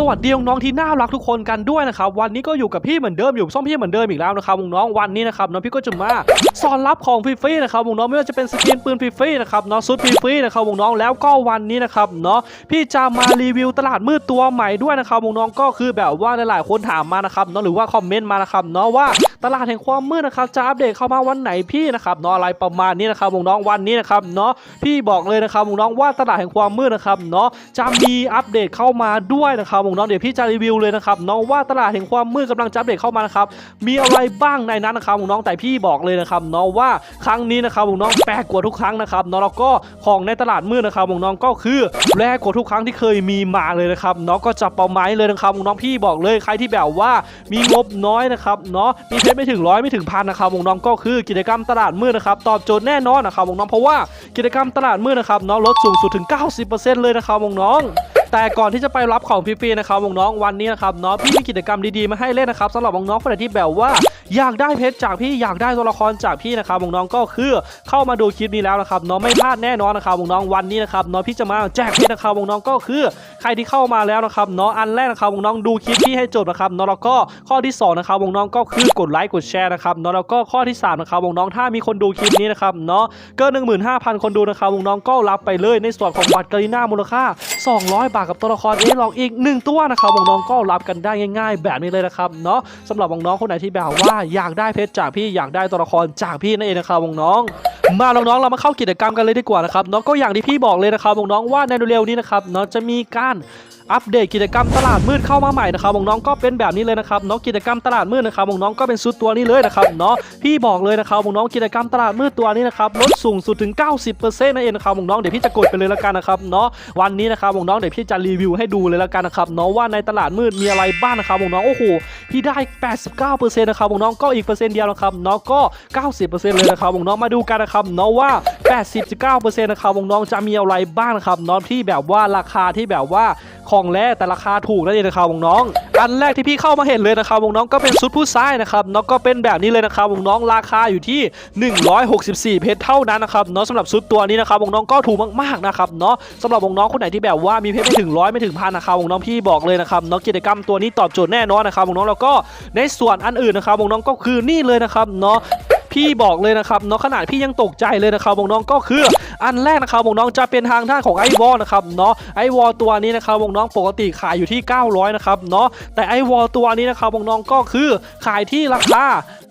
สวัสดีน้องที่น่ารักทุกคนกันด้วยนะครับวันนี้ก็อยู่กับพี่เหมือนเดิมอยู่ซ่อมพี่เหมือนเดิมอีกแล้วนะครับน้องวันนี้นะครับน้องพี่ก็จะมาสอนรับของฟรีๆนะครับน้องไม่ว่าจะเป็นสกินปืนฟรีๆนะครับเนาะชุดฟรีๆนะครับน้องแล้วก็วันนี้นะครับเนาะพี่จะมารีวิวตลาดมืดตัวใหม่ด้วยนะครับน้องก็คือแบบว่าหลายๆคนถามมานะครับเนาะหรือว่าคอมเมนต์มานะครับเนาะว่าตลาดแห่งความมืดนะครับจะอัปเดตเข้ามาวันไหนพี่นะครับเนาะอะไรประมาณนี้นะครับน้องวันนี้นะครับเนาะพี่บอกเลยนะครับน้องว่าตลาดแห่งความมืดนะครับเนาะจะมีอัปเดตเข้ามาด้วยนะครับน้องเดี๋ยวพี่จะรีวิวเลยนะครับเนาะว่าตลาดแห่งความมืดกำลังจะอัปเดตเข้ามานะครับมีอะไรบ้างในนั้นนะครับน้องแต่พี่บอกเลยนะครับเนาะว่าครั้งนี้นะครับน้องแปลกกว่าทุกครั้งนะครับเนาะแล้วก็ของในตลาดมืดนะครับน้องก็คือแรกกว่าทุกครั้งที่เคยมีมาเลยนะครับเนาะก็จะเป้าไม้เลยนะครับน้องพี่บอกเลยใครที่แบบว่ามีงบน้อยนะครับเนาะมีเพชรไม่ถึงร้อยไม่ถึงพันนะครับน้องก็คือกิจกรรมตลาดมืดนะครับตอบโจทย์แน่นอนนะครับน้องเพราะว่ากิจกรรมตลาดมืดนะครับเนาะลดสูงสุดถึง 90%เลยนะครับน้อง แต่ก่อนที่จะไปรับของฟรีๆนะครับน้องๆวันนี้นะครับน้องพี่มีกิจกรรมดีๆมาให้เล่นนะครับสำหรับน้องๆคนไหนที่แบบว่า อยากได้เพชรจากพี่อยากได้ตัวละครจากพี่นะครับน้องก็คือเข้ามาดูคลิปนี้แล้วนะครับเนาะไม่พลาดแน่นอนนะครับน้องวันนี้นะครับเนาะพี่จะมาแจกเพชรนะครับน้องก็คือ ใครที่เข้ามาแล้วนะครับเนาะอันแรกนะครับน้องดูคลิปพี่ให้จบนะครับเนาะแล้วก็ข้อที่สองนะครับน้องก็คือกดไลค์กดแชร์นะครับเนาะแล้วก็ข้อที่สามนะครับน้องถ้ามีคนดูคลิปนี้นะครับเนาะเกิน15,000 คนดูนะครับน้องก็รับไปเลยในส่วนของบัตรกรีน่ามูลค่า 200 บาทกับตัวละครเอลองอีก 1 ตัวนะครับน้องก็รับกันได้ง่าย ๆ แบบนี้เลยนะครับเนาะสำหรับน้องคนไหนที่แบบว่าอยากได้เพชรจากพี่อยากได้ตัวละครจากพี่นั่นเองนะครับน้องมาน้องๆเรามาเข้ากิจกรรมกันเลยดีกว่านะครับเนาะก็อย่างที่พี่บอกเลยนะครับน้องว่าในเร็วๆนี้นะครับเนาะจะมีการอัปเดตกิจกรรมตลาดมืดเข้ามาใหม่นะครับน้องก็เป็นแบบนี้เลยนะครับเนาะกิจกรรมตลาดมืดนะครับน้องก็เป็นชุดตัวนี้เลยนะครับเนาะพี่บอกเลยนะครับน้องกิจกรรมตลาดมืดตัวนี้นะครับลดสูงสุดถึง 90%นั่นเองนะครับน้องเดี๋ยวพี่จะกดไปเลยละกันนะครับเนาะวันนี้นะครับน้องเดี๋ยวพี่จะรีวิวให้ดูเลยละกันนะครับเนาะว่าในตลาดมืดมีอะไรบ้างนะครับน้องโอ้โห พี่ได้ 89%นะครับน้องก็อีกเปอร์เซ็นต์เดียวนะครับเนาะก็ 90%เลยนะครับน้องมาดูกันนะครับเนาะว่า 89%นะครับน้องจะมีอะไรบ้างนะครับเนาะที่แบบว่าราคาที่แบบว่าของแร่แต่ราคาถูกนั่นเองนะครับวงน้องอันแรกที่พี่เข้ามาเห็นเลยนะครับวงน้องก็เป็นชุดผู้ชายนะครับเนาะก็เป็นแบบนี้เลยนะครับวงน้องราคาอยู่ที่ 164 เพชรเท่านั้นนะครับเนาะสำหรับชุดตัวนี้นะครับวงน้องก็ถูกมากๆนะครับเนาะสำหรับวงน้องคนไหนที่แบบว่ามีเพชรไม่ถึงร้อยไม่ถึงพันนะครับวงน้องพี่บอกเลยนะครับเนาะกิจกรรมตัวนี้ตอบโจทย์แน่นอนนะครับวงน้องแล้วก็ในส่วนอันอื่นนะครับวงน้องก็คือนี่เลยนะครับเนาะพี่บอกเลยนะครับเนาะขนาดพี่ยังตกใจเลยนะครับวงน้องก็คืออันแรกนะครับวงน้องจะเป็นทางด้านของไอวอลนะครับเนาะไอวอลตัวนี้นะครับวงน้องปกติขายอยู่ที่ 900นะครับเนาะแต่ไอวอลตัวนี้นะครับวงน้องก็คือขายที่ราคา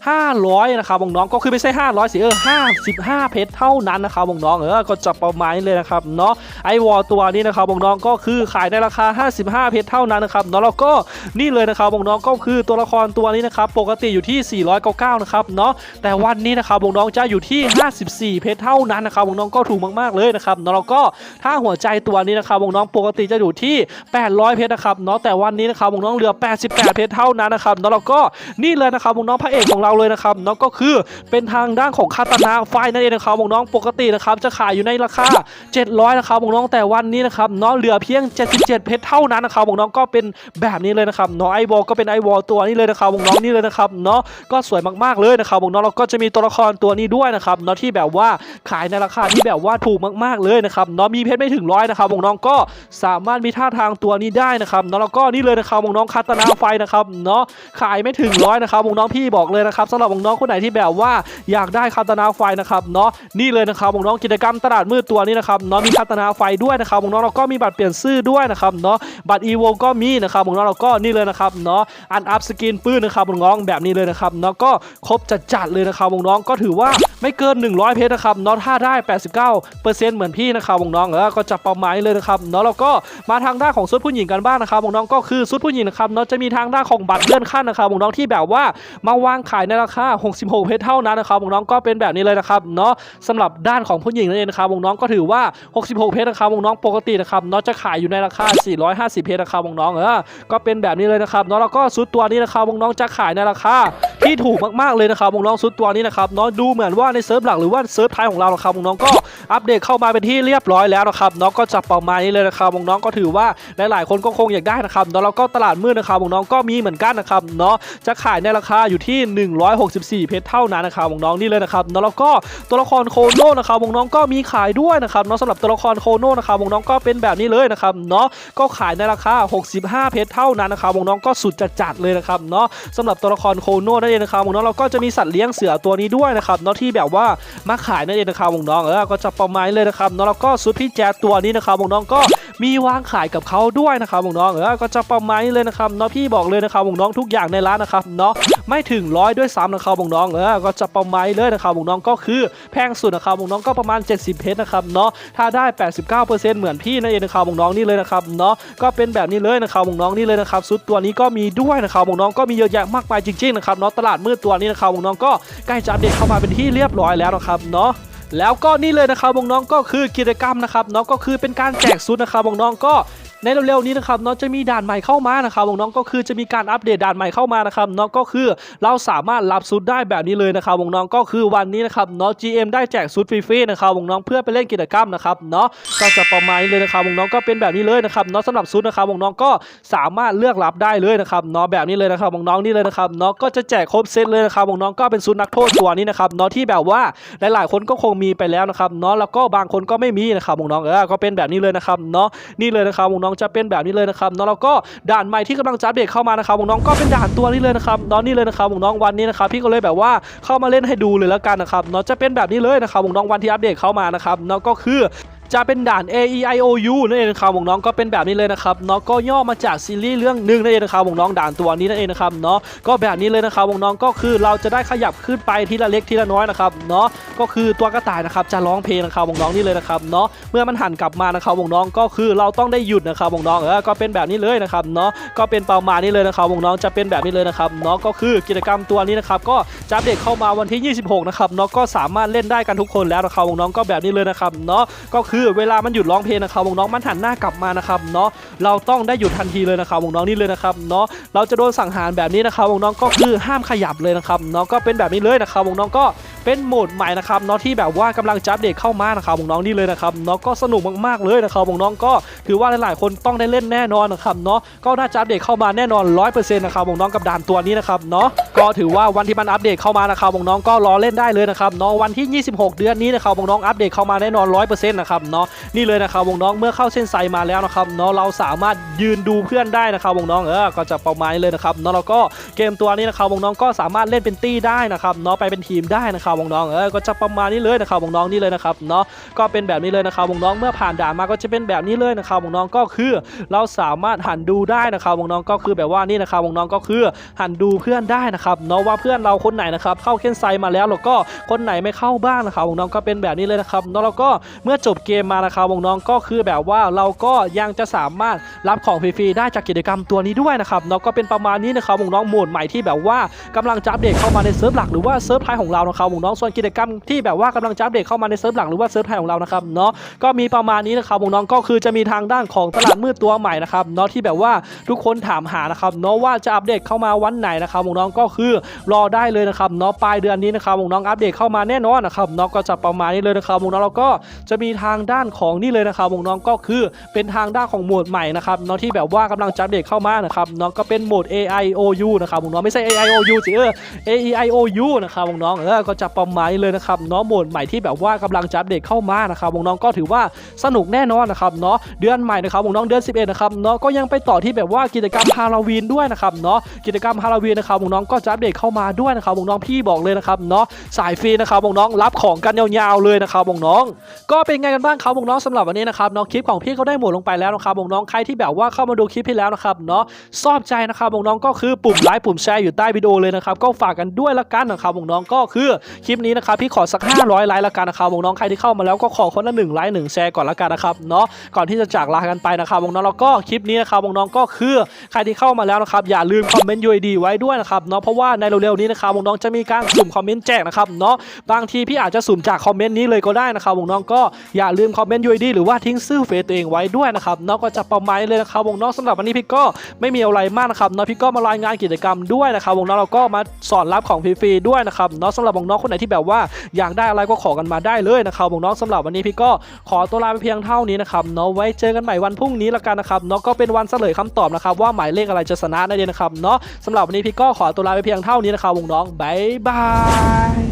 500 นะครับวงน้องก็คือไม่ใช่ 500สิเออ55 เพชรเท่านั้นนะครับวงน้องเออก็จะประมาณนี้เลยนะครับเนาะไอวอลตัวนี้นะครับวงน้องก็คือขายในราคา 55 เพชรเท่านั้นนะครับเนาะแล้วก็นี่เลยนะครับวงน้องก็คือตัวละครตัวนี้นะครับปกติอยู่ที่ 499 นะครับเนาะแต่วันนี้นะครับวงน้องจะอยู่ที่ 54 เพชรเท่านั้นนะครับวงน้องก็ถูกมาก ๆ เลยนะครับเนาะแล้วก็ถ้าหัวใจตัวนี้นะครับวงน้องปกติจะอยู่ที่ 800 เพชรนะครับเนาะแต่วันนี้นะครับวงน้องเหลือ 88 เพชรเท่านั้นนะครับเนาะแล้วก็นี่เลยนะครับวงน้องพระเอกของเราเลยนะครับเนาะก็คือเป็นทางด้านของคาตานาไฟนั่นเองนะครับวงน้องปกตินะครับจะขายอยู่ในราคา 700นะครับวงน้องแต่วันนี้นะครับเนาะเหลือเพียง 77 เพชรเท่านั้นนะครับวงน้องก็เป็นแบบนี้เลยนะครับเนาะไอวอลก็เป็นไอวอลตัวนี้เลยนะครับวงน้องนี่เลยนะครับเนาะก็สวยมากๆเลยนะครับวงน้องเราก็จะมีตัวละครตัวนี้ด้วยนะครับเนาะที่แบบว่าขายในราคาที่แบบว่าถูกมากๆเลยนะครับเนาะมีเพชรไม่ถึงร้อยนะครับวงน้องก็สามารถมีท่าทางตัวนี้ได้นะครับเนาะแล้วก็นี่เลยนะครับวงน้องคาตานาไฟนะครับเนาะขายไม่ถึงร้อยนะครับวงน้องพี่บอกเลยนะครับสำหรับวงน้องคนไหนที่แบบว่าอยากได้คาตนาไฟนะครับเนาะนี่เลยนะครับวงน้องกิจกรรมตลาดมืดตัวนี้นะครับเนาะมีคาตนาไฟด้วยนะครับวงน้องเราก็มีบัตรเปลี่ยนชื่อด้วยนะครับเนาะบัตรอีโวก็มีนะครับวงน้องเราก็นี่เลยนะครับเนาะอันอัพสกินปื้นนะครับวงน้องแบบนี้เลยนะครับเนาะก็ครบจัดๆเลยนะครับวงน้องก็ถือว่าไม่เกิน 100 เพชรนะครับนาะถ้าได้ 89%เหมือนพี่นะครับวงน้องเออก็จะประมาณนี้เลยนะครับเนาะแล้วก็มาทางด้านของชุดผู้หญิงกันบ้างนะครับวงน้องก็คือชุดผู้หญิงนะครับเนาะจะมีทางด้านของบัตรเลื่อนขั้นนะครับวงน้องที่แบบว่ามาวางขายในราคา 66 เพชรเท่านั้นนะครับวงน้องก็เป็นแบบนี้เลยนะครับเนาะสำหรับด้านของผู้หญิงนั่นเองนะครับวงน้องก็ถือว่า 66 เพชรนะครับวงน้องปกตินะครับเนาะจะขายอยู่ในราคา 450 เพชรนะครับวงน้องเออก็เป็นแบบนี้เลยนะครับเนาะแล้วก็ชุดตัวนี้นะครับวงน้องจะขายในราคาที่ถูกมากๆเลยนะครับวงน้องชุดตัวนี้นะครับเนาะดูเหมือนว่าในเซิร์ฟหลักหรือว่าเซิร์ฟไทยของเรานะครับวงน้องก็อัปเดตเข้ามาเป็นที่เรียบร้อยแล้วนะครับเนาะก็จะประมาณนี้เลยนะครับน้องก็ถือว่าหลายๆคนก็คงอยากได้นะครับเนาะแล้วก็ตลาดมืดนะครับน้องก็มีเหมือนกันนะครับเนาะจะขายในราคาอยู่ที่ 164 เพชรเท่านั้นนะครับน้องนี่เลยนะครับเนาะแล้วก็ตัวละครโคโน่นะครับน้องก็มีขายด้วยนะครับเนาะสำหรับตัวละครโคโน่นะครับน้องก็เป็นแบบนี้เลยนะครับเนาะก็ขายในราคา 65 เพชรเท่านั้นนะครับน้องก็สุดจัดๆเลยนะครับเนาะสำหรับตัวละครโคโน่นั่นเองนะครับน้องเราก็จะมีสัตว์เลี้ยงเสือตัวนี้ด้วยนะครับเนาะที่แบบว่ามาขายนั่นเองนะครับน้องเออก็จะประมาณนี้เลยนะครับเนาะแล้วก็ซุดพี่แจตัวนี้นะครับน้องก็ มีวางขายกับเขาด้วยนะครับน้องเออก็จะประมาณนี้เลยนะครับเนาะพี่บอกเลยนะครับน้องทุกอย่างในร้านนะครับเนาะไม่ถึงร้อยด้วยซ้ำนะครับน้องเออก็จะประมาณนี้เลยนะครับน้องก็คือแพงสุดนะครับน้องก็ประมาณ 70 เพชรนะครับเนาะถ้าได้ 89%เหมือนพี่นั่นเองนะครับน้องนี่เลยนะครับเนาะก็เป็นแบบนี้เลยนะครับน้องนี่เลยนะครับซุดตัวนี้ก็มีด้วยนะครับน้องก็มีเยอะแยะมากมายจริงๆนะครับเนาะตลาดมืดตัวนี้นะครับน้องก็ใกล้จะอัปเดตเข้ามาเป็นที่เรียบร้อยแล้วนะครับเนาะ แล้วก็นี่เลยนะครับน้องๆก็คือกิจกรรมนะครับน้องก็คือเป็นการแจกซุดนะครับน้องๆก็ในเร็วๆนี้นะครับเนาะจะมีด่านใหม่เข้ามานะครับวงน้องก็คือจะมีการอัปเดตด่านใหม่เข้ามานะครับเนาะก็คือเราสามารถรับซุดได้แบบนี้เลยนะครับวงน้องก็คือวันนี้นะครับเนาะ GM ได้แจกซุดฟรีๆนะครับวงน้องเพื่อไปเล่นกิจกรรมนะครับเนาะก็จะประมาณนี้เลยนะครับวงน้องก็เป็นแบบนี้เลยนะครับเนาะสำหรับซุดนะครับวงน้องก็สามารถเลือกรับได้เลยนะครับเนาะแบบนี้เลยนะครับวงน้องนี่เลยนะครับเนาะก็จะแจกครบเซตเลยนะครับวงน้องก็เป็นซุดนักโทษตัวนี้นะครับเนาะที่แบบว่าหลายๆคนก็คงมีไปแล้วนะครับเนาะแล้วก็บางคนก็ไม่มีนะครับน้องเออก็เป็นแบบนี้เลยนะครับเนาะนี่เลยนะครับน้อง้องจะเป็นแบบนี้เลยนะครับเนาะแล้วก็ด่านใหม่ที่กำลังจะอัปเดตเข้ามานะครับน้องก็เป็นด่านตัวนี้เลยนะครับเนาะนี่เลยนะครับน้องวันนี้นะครับพี่ก็เลยแบบว่าเข้ามาเล่นให้ดูเลยแล้วกันนะครับน้องจะเป็นแบบนี้เลยนะครับน้องวันที่อัปเดตเข้ามานะครับน้องก็คือ จะเป็นด่าน A E I O U นั่นเองนะครับของน้องก็เป็นแบบนี้เลยนะครับเนาะก็ย่อมาจากซีรีส์เรื่องหนึ่งนั่นเองนะครับของน้องด่านตัวนี้นั่นเองนะครับเนาะก็แบบนี้เลยนะครับของน้องก็คือเราจะได้ขยับขึ้นไปทีละเล็กทีละน้อยนะครับเนาะก็คือตัวกระต่ายนะครับจะร้องเพลงนะครับของน้องนี่เลยนะครับเนาะเมื่อมันหันกลับมานะครับของน้องก็คือเราต้องได้หยุดนะครับของน้องเออก็เป็นแบบนี้เลยนะครับเนาะก็เป็นประมาณนี้เลยนะครับของน้องจะเป็นแบบนี้เลยนะครับเนาะก็คือกิจกรรมตัวนี้นะครับก็จะอัปเดตเข้ามาวันที่ 26นะครับเนาะก็สามารถเล่นได้กันทุกคนแล้วนะครับของน้องก็แบบนี้เลยนะครับเนาะก็คือือเวลามันหยุดร้องเพลงนะครับวงน้องมันหันหน้ากลับมานะครับเนาะเราต้องได้หยุดทันทีเลยนะครับวงน้องนี่เลยนะครับเนาะเราจะโดนสั่งหารแบบนี้นะครับวงน้องก็คือห้ามขยับเลยนะครับเนาะก็เป็นแบบนี้เลยนะครับวงน้องก็เป็นโหมดใหม่นะครับเนาะที่แบบว่ากำลังจะอัปเดตเข้ามานะครับวงน้องนี่เลยนะครับเนาะก็สนุกมากๆเลยนะครับวงน้องก็ถือว่าหลายๆ คนต้องได้เล่นแน่นอนนะครับเนาะก็น่าจะอัปเดตเข้ามาแน่นอน 100%นะครับวงน้องกับด่านตัวนี้นะครับเนาะก็ถือว่าวันที่มันอัปเดตเข้ามานะครับวงน้องก็รอเล่นได้เลยนะครับเนาะวันที่ 26 เดือนนี้นะครับวงน้องอัปเดตเข้ามาแน่นอน 100%นะครับเนาะนี่เลยนะครับวงน้องเมื่อเข้าเส้นชัยมาแล้วนะครับเนาะเราสามารถยืนดูเพื่อนได้นะครับวงน้องเออก็จะประมาณนี้เลยนะครับเนาะแล้วก็เกมตัวนี้นะครับวงน้องก็สามารถเล่นเป็นตี้ได้นะครับเนาะไปเป็นทีมได้นะครับวงน้องเออก็จะประมาณนี้เลยนะครับวงน้องนี่เลยนะครับเนาะก็เป็นแบบนี้เลยนะครับวงน้องเมื่อผ่านด่านมาก็จะเป็นแบบนี้เลยนะครับวงน้องก็คือเราสามารถหันดูได้นะครับวงน้องก็คือแบบว่านี่นะครับวงน้องก็คือหันดูเพื่อนได้นะครับเนาะว่าเพื่อนเราคนไหนนะครับเข้าเส้นชัยมาแล้วแล้วก็คนไหนไม่เข้าบ้างนะครับวงน้องก็เป็นแบบนี้เลยนะครับเนาะแล้วก็เมื่อจบเกมมมานะครับวงน้องก็คือแบบว่าเราก็ยังจะสามารถรับของฟรีๆได้จากกิจกรรมตัวนี้ด้วยนะครับเนาะก็เป็นประมาณนี้นะครับวงน้องโหมดใหม่ที่แบบว่ากำลังจะอัปเดตเข้ามาในเซิร์ฟหลักหรือว่าเซิร์ฟไทยของเรานะครับวงน้องส่วนกิจกรรมที่แบบว่ากำลังจะอัปเดตเข้ามาในเซิร์ฟหลักหรือว่าเซิร์ฟไทยของเรานะครับเนาะก็มีประมาณนี้นะครับวงน้องก็คือจะมีทางด้านของตลาดมืดตัวใหม่นะครับเนาะที่แบบว่าทุกคนถามหานะครับเนาะว่าจะอัปเดตเข้ามาวันไหนนะครับวงน้องก็คือรอได้เลยนะครับเนาะปลายเดือนนี้นะครับวงน้องอัปเดตเข้ามาแน่นอนนะครับเนาะก็จะประมาณนี้เลยนะครับวงน้องแล้วก็จะมีทางด้านของนี่เลยนะครับวงน้องก็คือเป็นทางด้านของโหมดใหม่นะครับเนาะที่แบบว่ากำลังจะอัปเดตเข้ามานะครับเนาะก็เป็นโหมด AIOU นะครับวงน้องไม่ใช่ AIOU สิเออ AEIOU นะครับวงน้องเออก็จะประมาณนี้เลยนะครับเนาะโหมดใหม่ที่แบบว่ากำลังจะอัปเดตเข้ามานะครับวงน้องก็ถือว่าสนุกแน่นอนนะครับเนาะเดือนใหม่นะครับวงน้องเดือน 11นะครับเนาะก็ยังไปต่อที่แบบว่ากิจกรรมฮาโลวีนด้วยนะครับเนาะกิจกรรมฮาโลวีนนะครับวงน้องก็จะอัปเดตเข้ามาด้วยนะครับวงน้องพี่บอกเลยนะครับเนาะสายฟรีนะครับวงน้องรับของกันยาวๆเลยนะครับวงน้องก็เป็นไงกันบ้างครับวงน้องสำหรับวันนี้นะครับเนาะคลิปของพี่เขาได้หมดลงไปแล้วนะครับวงน้องใครที่แบบว่าเข้ามาดูคลิปพี่แล้วนะครับเนาะชอบใจนะครับวงน้องก็คือปุ่มไลค์ปุ่มแชร์อยู่ใต้วิดีโอเลยนะครับก็ฝากกันด้วยละกันนะครับวงน้องก็คือคลิปนี้นะครับพี่ขอสัก 500 ไลค์ละกันนะครับวงน้องใครที่เข้ามาแล้วก็ขอคนละหนึ่งไลค์หนึ่งแชร์ก่อนละกันนะครับเนาะก่อนที่จะจากลากันไปนะครับวงน้องแล้วก็คลิปนี้นะครับวงน้องก็คือใครที่เข้ามาแล้วนะครับอย่าลืมคอมเมนต์ยูดีไว้ด้วยนะครับเนาะเพราะว่าในเร็วๆนี้นะครับวงน้องจะมีการสุ่มคอมเมนต์แจกนะครับเนาะบางทีพี่อาจจะสุ่มจากคอมเมนต์นี้เลยก็ได้นะครับวงน้องก็อย่าลืมคอมเมนต์ยูดีหรือว่าทิ้งชื่อเฟซตัวเองไว้ด้วยนะครับเนาะก็จะประมาณเลยนะครับวงน้องสำหรับวันนี้พี่ก็ไม่มีอะไรมากนะครับเนาะพี่ก็มารายงานกิจกรรมด้วยนะครับวงน้องเราก็มาสอนรับของฟรีๆด้วยนะครับเนาะสำหรับวงน้องคนไหนที่แบบว่าอยากได้อะไรก็ขอกันมาได้เลยนะครับวงน้องสำหรับวันนี้พี่ก็ขอตัวลาไปเพียงเท่านี้นะครับเนาะไว้เจอกันใหม่วันพรุ่งนี้ละกันนะครับเนาะก็เป็นวันเฉลยคำตอบนะครับว่าหมายเลขอะไรจะชนะนั่นเองนะครับเนาะสำหรับวันนี้พี่ก็ขอตัวลาไปเพียงเท่านี้นะครับวงน้องบายบาย